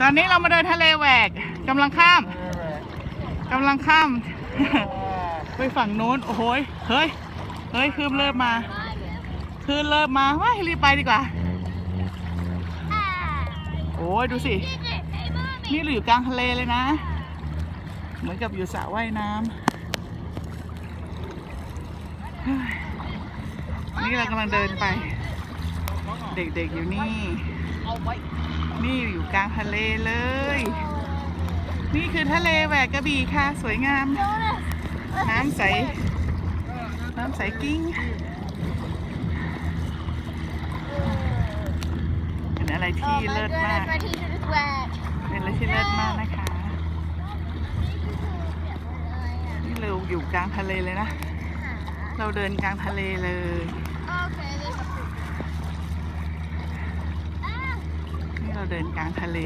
ตอนนี้เรามาเดินทะเลแหวกกำลังข้ามกำลังข้าม ไปฝั่งโน้น โอ้โหยเฮ้ย เฮ้ย คืนเริ่มมา คืนเริ่มมาว้ายรีบไปดีกว่า โอ้ยดูสิ นี่เราอยู่กลางทะเลเลยนะ เหมือนกับอยู่สระว่ายน้ำนี่เรากำลังเดินไป เด็กๆอยู่นี่ นี่อยู่กลางทะเลเลย นี่คือทะเลแหวกกระบี่ค่ะ สวยงาม น้ำใส น้ำใสกิ้งเป็นอะไรที่เลิศมาก My t-shirt is wet. เป็นอะไรที่เลิศมากนะคะ นี่เราอยู่กลางทะเลเลยนะ เราเดินกลางทะเลเลย เราเดินกลางทะเล